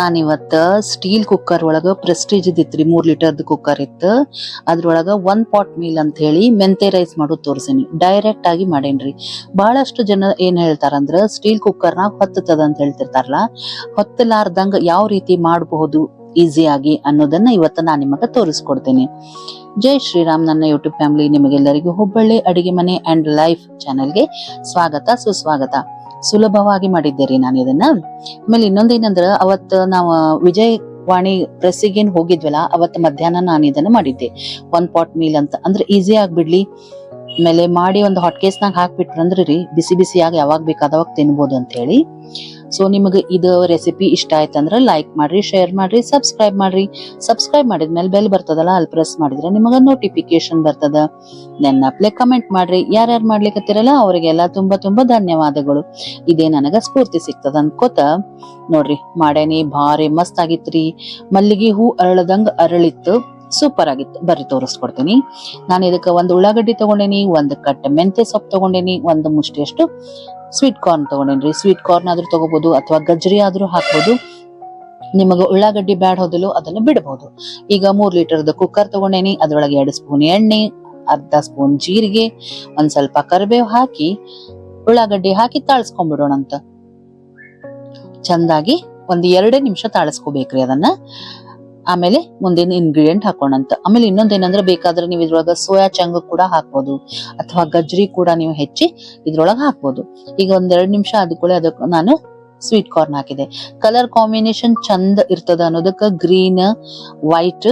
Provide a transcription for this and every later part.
ನಾನಿವತ್ತ steel cooker ಒಳಗ Prestige ಇದ್ದಿತ್ರಿ ಮೂರ್ ಲೀಟರ್ದು ಕುಕ್ಕರ್ ಇತ್ತು. ಅದ್ರೊಳಗ ಒನ್ ಪಾಟ್ ಮೀಲ್ ಅಂತ ಹೇಳಿ ಮೆಂತೆ ರೈಸ್ ಮಾಡೋದು ತೋರ್ಸೇನಿ. ಡೈರೆಕ್ಟ್ ಆಗಿ ಮಾಡೇನ್ರಿ. ಬಹಳಷ್ಟು ಜನ ಏನ್ ಹೇಳ್ತಾರಂದ್ರ ಸ್ಟೀಲ್ ಕುಕ್ಕರ್ನಾಗ ಹೊತ್ತದ ಅಂತ ಹೇಳ್ತಿರ್ತಾರಲ್ಲ, ಹೊತ್ತಲಾರ್ದಂಗ ಯಾವ ರೀತಿ ಮಾಡಬಹುದು ಈಸಿಯಾಗಿ ಅನ್ನೋದನ್ನ ಇವತ್ತ ನಾನು ನಿಮಗ ತೋರಿಸ್ಕೊಡ್ತೇನೆ. ಜೈ ಶ್ರೀರಾಮ್, ನನ್ನ ಯೂಟ್ಯೂಬ್ ಫ್ಯಾಮಿಲಿ ನಿಮಗೆಲ್ಲರಿಗೂ ಹುಬ್ಬಳ್ಳಿ ಅಡಿಗೆ ಮನೆ ಅಂಡ್ ಲೈಫ್ ಚಾನೆಲ್ಗೆ ಸ್ವಾಗತ, ಸುಸ್ವಾಗತ. ಸುಲಭವಾಗಿ ಮಾಡಿದ್ದೆ ನಾನು ಇದನ್ನ. ಆಮೇಲೆ ಇನ್ನೊಂದೇನಂದ್ರ ಅವತ್ ನಾವು ವಿಜಯ್ ವಾಣಿ ಪ್ರೆಸ್ಸಿಗೇನು ಹೋಗಿದ್ವಲ್ಲ ಅವತ್ ಮಧ್ಯಾಹ್ನ ನಾನು ಇದನ್ನ ಮಾಡಿದ್ದೆ. ಒನ್ ಪಾಟ್ ಮೀಲ್ ಅಂತ. ಅಂದ್ರೆ ಈಸಿ ಆಗ್ಬಿಡ್ಲಿ. ಆಮೇಲೆ ಮಾಡಿ ಒಂದು ಹಾಟ್ ಕೇಸ್ನಾಗ ಹಾಕ್ಬಿಟ್ರಂದ್ರೆ ರೀ ಬಿಸಿ ಬಿಸಿಯಾಗಿ ಯಾವಾಗ ಬೇಕಾದವಾಗ ತಿನ್ಬೋದು ಅಂತ ಹೇಳಿ. ಸೊ ನಿಮಗೆ ಇದು ರೆಸಿಪಿ ಇಷ್ಟ ಆಯ್ತಂದ್ರೆ ಲೈಕ್ ಮಾಡ್ರಿ ಶೇರ್ ಮಾಡ್ರಿ ಸಬ್ಸ್ಕ್ರೈಬ್ ಮಾಡ್ರಿ. ಸಬ್ಸ್ಕ್ರೈಬ್ ಮಾಡಿದ್ಮೇಲೆ ಬೆಲ್ ಬರ್ತದಲ್ಲ, ಅಲ್ಲಿ ಪ್ರೆಸ್ ಮಾಡಿದ್ರೆ ನಿಮಗೆ ನೋಟಿಫಿಕೇಶನ್ ಬರ್ತದ. ನೆನ್ನಪ್ಲೆ ಕಮೆಂಟ್ ಮಾಡ್ರಿ. ಯಾರ್ಯಾರು ಮಾಡ್ಲಿಕ್ಕತ್ತಿರಲ್ಲ ಅವರಿಗೆಲ್ಲ ತುಂಬಾ ತುಂಬಾ ಧನ್ಯವಾದಗಳು. ಇದೇ ನನಗ ಸ್ಫೂರ್ತಿ ಸಿಗ್ತದ ಅನ್ಕೋತ, ನೋಡ್ರಿ, ಮಾಡೇನಿ ಭಾರಿ ಮಸ್ತ್ ಆಗಿತ್ರಿ. ಮಲ್ಲಿಗೆ ಹೂ ಅರಳದಂಗ ಅರಳಿತ್ತು ಸೂಪರ್ ಆಗಿತ್ತು. ಬರ್ರಿ ತೋರಿಸ್ಕೊಡ್ತೀನಿ. ನಾನು ಇದಕ್ಕೆ ಒಂದು ಉಳ್ಳಾಗಡ್ಡಿ ತಗೊಂಡೇನಿ, ಒಂದು ಕಟ್ ಮೆಂತೆ ಸೊಪ್ಪು ತಗೊಂಡೇನಿ, ಒಂದು ಮುಷ್ಟಿಯಷ್ಟು ಸ್ವೀಟ್ ಕಾರ್ನ್ ತಗೊಂಡೇನ್ರಿ. ಸ್ವೀಟ್ ಕಾರ್ನ್ ಆದ್ರೂ ತಗೋಬಹುದು ಅಥವಾ ಗಜ್ಜರಿ ಆದ್ರೂ ಹಾಕ್ಬೋದು. ನಿಮಗೆ ಉಳ್ಳಾಗಡ್ಡಿ ಬ್ಯಾಡ್ ಹೋದಲು ಅದನ್ನು ಬಿಡಬಹುದು. ಈಗ ಮೂರ್ ಲೀಟರ್ದ ಕುಕ್ಕರ್ ತಗೊಂಡೇನಿ. ಅದರೊಳಗೆ ಎರಡು ಸ್ಪೂನ್ ಎಣ್ಣೆ, ಅರ್ಧ ಸ್ಪೂನ್ ಜೀರಿಗೆ, ಒಂದ್ ಸ್ವಲ್ಪ ಕರಿಬೇವು ಹಾಕಿ, ಉಳ್ಳಾಗಡ್ಡಿ ಹಾಕಿ ತಾಳ್ಸ್ಕೊಂಡ್ಬಿಡೋಣಂತ ಚಂದಾಗಿ ಒಂದ್ ಎರಡೇ ನಿಮಿಷ ತಾಳಿಸ್ಕೋಬೇಕ್ರಿ ಅದನ್ನ. ಆಮೇಲೆ ಮುಂದಿನ ಇಂಗ್ರೀಡಿಯೆಂಟ್ ಹಾಕೋಣಂತ. ಆಮೇಲೆ ಇನ್ನೊಂದೇನಂದ್ರೆ ಬೇಕಾದ್ರೆ ನೀವು ಇದ್ರೊಳಗ ಸೋಯಾ ಚಂಗ್ ಕೂಡ ಹಾಕ್ಬೋದು. ಅಥವಾ ಗಜ್ರಿ ಕೂಡ ನೀವು ಹೆಚ್ಚಿ ಇದ್ರೊಳಗೆ ಹಾಕ್ಬೋದು. ಈಗ ಒಂದೆರಡು ನಿಮಿಷ ಆದ್ಕೂಳೆ ಅದಕ್ಕೆ ನಾನು ಸ್ವೀಟ್ ಕಾರ್ನ್ ಹಾಕಿದೆ. ಕಲರ್ ಕಾಂಬಿನೇಷನ್ ಚಂದ ಇರ್ತದ ಅನ್ನೋದಕ್ಕ ಗ್ರೀನ್ ವೈಟ್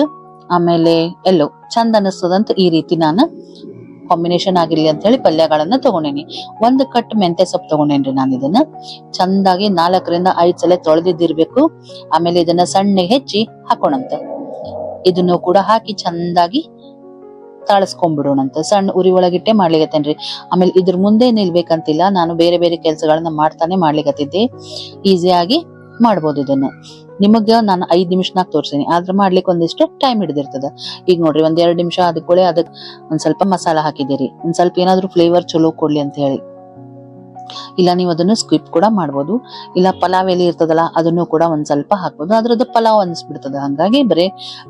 ಆಮೇಲೆ ಎಲ್ಲೋ ಚಂದ ಅನಿಸ್ತದಂತ ಈ ರೀತಿ ನಾನು ಕಾಂಬಿನೇಷನ್ ಆಗಿರ್ಲಿ ಅಂತ ಹೇಳಿ ಪಲ್ಯಗಳನ್ನ ತಗೊಂಡೇನಿ. ಒಂದು ಕಟ್ ಮೆಂತೆ ಸೊಪ್ಪು ತಗೊಂಡೇನ್ರಿ ನಾನು ಇದನ್ನ. ಚಂದಾಗಿ ನಾಲ್ಕರಿಂದ ಐದ್ ಸಲ ತೊಳೆದಿದ್ದಿರ್ಬೇಕು. ಆಮೇಲೆ ಇದನ್ನ ಸಣ್ಣಗೆ ಹೆಚ್ಚಿ ಹಾಕೋಣಂತ. ಇದನ್ನು ಕೂಡ ಹಾಕಿ ಚಂದಾಗಿ ತಾಳಸ್ಕೊಂಡ್ಬಿಡೋಣಂತ. ಸಣ್ಣ ಉರಿ ಒಳಗಿಟ್ಟೆ ಮಾಡ್ಲಿಕತ್ತೇನ್ರಿ. ಆಮೇಲೆ ಇದ್ರ ಮುಂದೆ ನಿಲ್ಬೇಕಂತಿಲ್ಲ. ನಾನು ಬೇರೆ ಬೇರೆ ಕೆಲಸಗಳನ್ನ ಮಾಡ್ತಾನೆ ಮಾಡ್ಲಿಕತ್ತಿದ್ದೆ. ಈಸಿಯಾಗಿ ಮಾಡ್ಬೋದು ಇದನ್ನ. ನಿಮಗೆ ನಾನು ಐದು ನಿಮಿಷನಾಗ ತೋರಿಸ್ತೀನಿ ಆದ್ರೆ ಮಾಡ್ಲಿಕ್ಕೆ ಒಂದಿಷ್ಟು ಟೈಮ್ ಹಿಡಿದಿರ್ತದ. ಈಗ ನೋಡ್ರಿ ಒಂದ್ ಎರಡ್ ನಿಮಿಷ ಅದಕ್ಕೆ ಅದಕ್ಕೆ ಒಂದ್ ಸ್ವಲ್ಪ ಮಸಾಲ ಹಾಕಿದಿರಿ ಒಂದ್ ಸ್ವಲ್ಪ ಏನಾದ್ರು ಫ್ಲೇವರ್ ಚಲೋ ಕೊಡ್ಲಿ ಅಂತ ಹೇಳಿ. ಇಲ್ಲ ನೀವು ಅದನ್ನು ಸ್ಕಿಪ್ ಕೂಡ ಮಾಡ್ಬೋದು. ಇಲ್ಲ ಪಲಾವ್ ಎಲೆ ಇರ್ತದಲ್ಲ, ಅದನ್ನು ಕೂಡ ಒಂದು ಸ್ವಲ್ಪ ಹಾಕ್ಬೋದು. ಅದರದ್ದು ಪಲಾವ್ ಅನಿಸ್ಬಿಡ್ತದೆ. ಹಾಗಾಗಿ ಬರೀ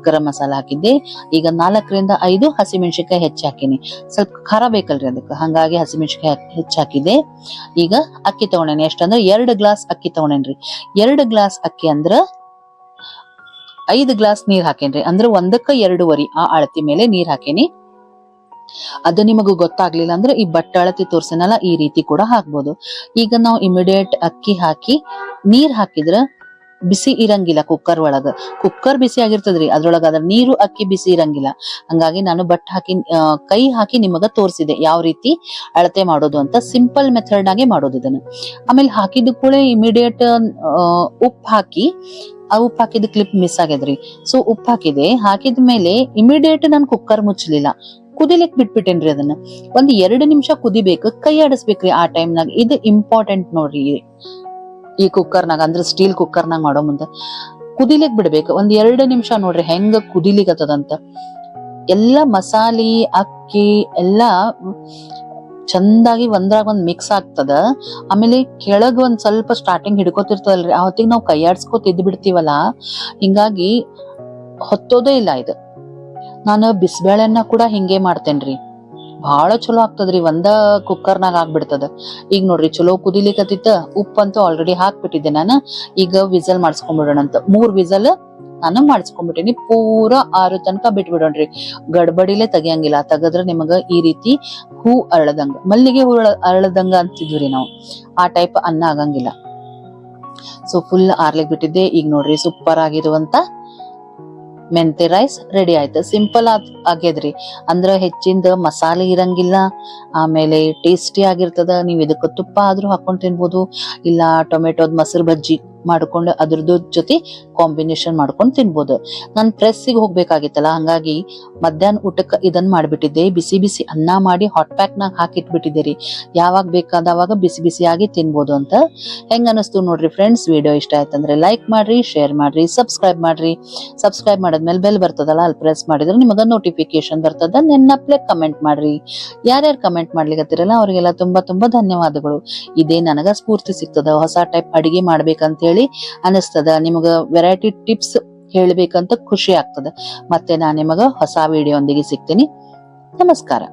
ಗರಂ ಮಸಾಲ ಹಾಕಿದ್ದೆ. ಈಗ ನಾಲ್ಕರಿಂದ ಐದು ಹಸಿಮೆಣಸಿನ್ಕಾಯಿ ಹೆಚ್ಚು ಹಾಕಿನಿ. ಸ್ವಲ್ಪ ಖಾರ ಬೇಕಲ್ರಿ ಅದಕ್ಕೆ. ಹಾಗಾಗಿ ಹಸಿಮೆಣಸಿನ್ಕಾಯಿ ಹೆಚ್ಚು ಹಾಕಿದೆ ಈಗ ಅಕ್ಕಿ ತಗೊಂಡೇನಿ. ಎಷ್ಟಂದ್ರೆ ಎರಡು ಗ್ಲಾಸ್ ಅಕ್ಕಿ ತಗೊಂಡೇನ್ರಿ. ಎರಡು ಗ್ಲಾಸ್ ಅಕ್ಕಿ ಅಂದ್ರೆ ಐದು ಗ್ಲಾಸ್ ನೀರ್ ಹಾಕೇನ್ರಿ. ಅಂದ್ರೆ ಒಂದಕ್ಕ ಎರಡೂವರಿ ಆ ಅಳತಿ ಮೇಲೆ ನೀರ್ ಹಾಕೇನಿ. ಅದು ನಿಮಗೂ ಗೊತ್ತಾಗ್ಲಿಲ್ಲ ಅಂದ್ರೆ ಈ ಅಳತಿ ತೋರ್ಸನಲ್ಲ, ಈ ರೀತಿ ಕೂಡ ಹಾಕ್ಬೋದು. ಈಗ ನಾವು ಇಮಿಡಿಯೇಟ್ ಅಕ್ಕಿ ಹಾಕಿ, ನೀರ್ ಹಾಕಿದ್ರ ಬಿಸಿ ಇರಂಗಿಲ್ಲ ಕುಕ್ಕರ್ ಒಳಗ. ಕುಕ್ಕರ್ ಬಿಸಿ ಆಗಿರ್ತದ್ರಿ ಅದ್ರೊಳಗ ಅದ್ರ ನೀರು ಅಕ್ಕಿ ಬಿಸಿ ಇರಂಗಿಲ್ಲ. ಹಂಗಾಗಿ ನಾನು ಬಟ್ ಹಾಕಿ ಕೈ ಹಾಕಿ ನಿಮಗ ತೋರಿಸಿದೆ ಯಾವ ರೀತಿ ಅಳತೆ ಮಾಡೋದು ಅಂತ. ಸಿಂಪಲ್ ಮೆಥಡ್ ಆಗಿ ಮಾಡೋದು ಇದನ್ನ. ಆಮೇಲೆ ಹಾಕಿದ ಕೂಡ ಇಮಿಡಿಯೇಟ್ ಉಪ್ಪು ಹಾಕಿ, ಆ ಉಪ್ಪು ಹಾಕಿದ ಕ್ಲಿಪ್ ಮಿಸ್ ಆಗ್ಯದ್ರಿ. ಸೊ ಉಪ್ಪು ಹಾಕಿದೆ. ಹಾಕಿದ ಮೇಲೆ ಇಮಿಡಿಯೇಟ್ ನಾನು ಕುಕ್ಕರ್ ಮುಚ್ಚಲಿಲ್ಲ. ಕುದಿಲಿಕ್ ಬಿಟ್ಬಿಟ್ಟೇನ್ರಿ ಅದನ್ನ. ಒಂದ್ ಎರಡು ನಿಮಿಷ ಕುದಿಬೇಕು, ಕೈ ಆಡಿಸ್ಬೇಕ್ರಿ ಆ ಟೈಮ್ನಾಗ. ಇದು ಇಂಪಾರ್ಟೆಂಟ್ ನೋಡ್ರಿ ಈ- ಕುಕ್ಕರ್ನಾಗ, ಅಂದ್ರೆ ಸ್ಟೀಲ್ ಕುಕ್ಕರ್ನಾಗ ಮಾಡೋ ಮುಂದೆ. ಕುದಿಲಿಕ್ ಬಿಡ್ಬೇಕು. ಒಂದ್ ಎರಡು ನಿಮಿಷ ನೋಡ್ರಿ ಹೆಂಗ ಕುದಿಲಿಕತ್ತದಂತ. ಎಲ್ಲ ಮಸಾಲಿ, ಅಕ್ಕಿ, ಎಲ್ಲಾ ಚಂದಾಗಿ ಒಂದ್ರಾಗ ಒಂದ್ ಮಿಕ್ಸ್ ಆಗ್ತದ. ಆಮೇಲೆ ಕೆಳಗ್ ಒಂದ್ ಸ್ವಲ್ಪ ಸ್ಟಾರ್ಟಿಂಗ್ ಹಿಡ್ಕೋತಿರ್ತದಲ್ರಿ. ಆ ಹೊತ್ತಿಗೆ ನಾವು ಕೈಯಾಡ್ಸ್ಕೊತ ಇದ್ ಬಿಡ್ತೀವಲ್ಲ ಹಿಂಗಾಗಿ ಹೊತ್ತೋದೇ ಇಲ್ಲ ಇದು. ನಾನು ಬಿಸಿಬೇಳೆನ್ನ ಕೂಡ ಹಿಂಗೆ ಮಾಡ್ತೇನ್ರಿ. ಬಹಳ ಚಲೋ ಆಗ್ತದ್ರಿ, ಒಂದ ಕುಕ್ಕರ್ನಾಗ ಆಗ್ಬಿಡ್ತದ. ಈಗ ನೋಡ್ರಿ, ಚಲೋ ಕುದಿಲಿಕತ್ತಿತ್ತ, ಉಪ್ಪಂತೂ ಆಲ್ರೆಡಿ ಹಾಕ್ಬಿಟ್ಟಿದ್ದೆ ನಾನು. ಈಗ ವಿಸಲ್ ಮಾಡಿಸ್ಕೊಂಡ್ಬಿಡೋಣ ಅಂತ. ಮೂರ್ ವಿಸಲ್ ನಾನು ಮಾಡಿಸ್ಕೊಂಡ್ಬಿಟ್ಟಿನಿ ಪೂರಾ ಆರು ತನಕ ಬಿಟ್ಬಿಡೋಣ್ರಿ. ಗಡ್ಬಡಿಲೆ ತೆಗಿಯಂಗಿಲ್ಲ, ತೆಗದ್ರ ನಿಮಗ ಈ ರೀತಿ ಹೂ ಅರಳದಂಗ ಮಲ್ಲಿಗೆ ಹೂ ಅರಳ- ಅರಳದಂಗ ಅಂತಿದ್ವಿ ನಾವು. ಆ ಟೈಪ್ ಅನ್ನ ಆಗಂಗಿಲ್ಲ. ಸೊ ಫುಲ್ ಆರ್ಲಿಕ್ ಬಿಟ್ಟಿದ್ದೆ. ಈಗ ನೋಡ್ರಿ ಸೂಪರ್ ಆಗಿರುವಂತ ಮೆಂತೆ ರೈಸ್ ರೆಡಿ ಆಯ್ತು. ಸಿಂಪಲ್ ಆದ ಆಗ್ಯದ್ರಿ. ಅಂದ್ರ ಹೆಚ್ಚಿಂದ ಮಸಾಲೆ ಇರಂಗಿಲ್ಲ. ಆಮೇಲೆ ಟೇಸ್ಟಿ ಆಗಿರ್ತದ. ನೀವ್ ಇದಕ್ಕೆ ತುಪ್ಪ ಆದ್ರೂ ಹಾಕೊಂಡ್ ತಿನ್ಬೋದು. ಇಲ್ಲ ಟೊಮೆಟೊದ್ ಮೊಸರು ಬಜ್ಜಿ ಮಾಡ್ಕೊಂಡು ಅದ್ರದ್ದು ಜೊತೆ ಕಾಂಬಿನೇಷನ್ ಮಾಡ್ಕೊಂಡು ತಿನ್ಬೋದು. ನಾನು ಪ್ರೆಸ್ಸಿಗೆ ಹೋಗ್ಬೇಕಾಗಿತ್ತಲ್ಲ, ಹಂಗಾಗಿ ಮಧ್ಯಾಹ್ನ ಊಟಕ್ಕೆ ಇದನ್ನ ಮಾಡಿಬಿಟ್ಟಿದ್ದೆ. ಬಿಸಿ ಬಿಸಿ ಅನ್ನ ಮಾಡಿ ಹಾಟ್ ಪ್ಯಾಕ್ ನಾಗ ಹಾಕಿಟ್ಬಿಟ್ಟಿದ್ದೆ ರೀ ಯಾವಾಗ ಬೇಕಾದವಾಗ ಬಿಸಿ ಬಿಸಿಯಾಗಿ ತಿನ್ಬೋದು ಅಂತ ಹೆಂಗ ಅನಿಸ್ತು ನೋಡ್ರಿ ಫ್ರೆಂಡ್ಸ್ ವಿಡಿಯೋ ಇಷ್ಟ ಆಯ್ತಂದ್ರೆ ಲೈಕ್ ಮಾಡ್ರಿ ಶೇರ್ ಮಾಡ್ರಿ ಸಬ್ಸ್ಕ್ರೈಬ್ ಮಾಡ್ರಿ. ಸಬ್ಸ್ಕ್ರೈಬ್ ಮಾಡಿದ್ಮೇಲೆ ಬೆಲ್ ಬರ್ತದಲ್ಲ ಅಲ್ಲಿ ಪ್ರೆಸ್ ಮಾಡಿದ್ರೆ ನಿಮಗ ನೋಟಿಫಿಕೇಶನ್ ಬರ್ತದ. ನೆನ್ನಪ್ಲೆ ಕಮೆಂಟ್ ಮಾಡ್ರಿ. ಯಾರ್ಯಾರು ಕಮೆಂಟ್ ಮಾಡ್ಲಿಕತ್ತಿರಲ್ಲ, ಅವರಿಗೆಲ್ಲ ತುಂಬಾ ತುಂಬಾ ಧನ್ಯವಾದಗಳು. ಇದೇ ನನಗ ಸ್ಫೂರ್ತಿ ಸಿಗ್ತದ, ಹೊಸ ಟೈಪ್ ಅಡಿಗೆ ಮಾಡ್ಬೇಕಂತ ಹೇಳಿ ಹೇಳಿ ಅನಿಸ್ತದ ನಿಮಗೆ ವೆರೈಟಿ ಟಿಪ್ಸ್ ಹೇಳಬೇಕಂತ ಖುಷಿ ಆಗ್ತದ. ಮತ್ತೆ ನಾನು ನಿಮಗೆ ಹೊಸ ವಿಡಿಯೋ ಒಂದಿಗೆ ಸಿಗ್ತೀನಿ. ನಮಸ್ಕಾರ.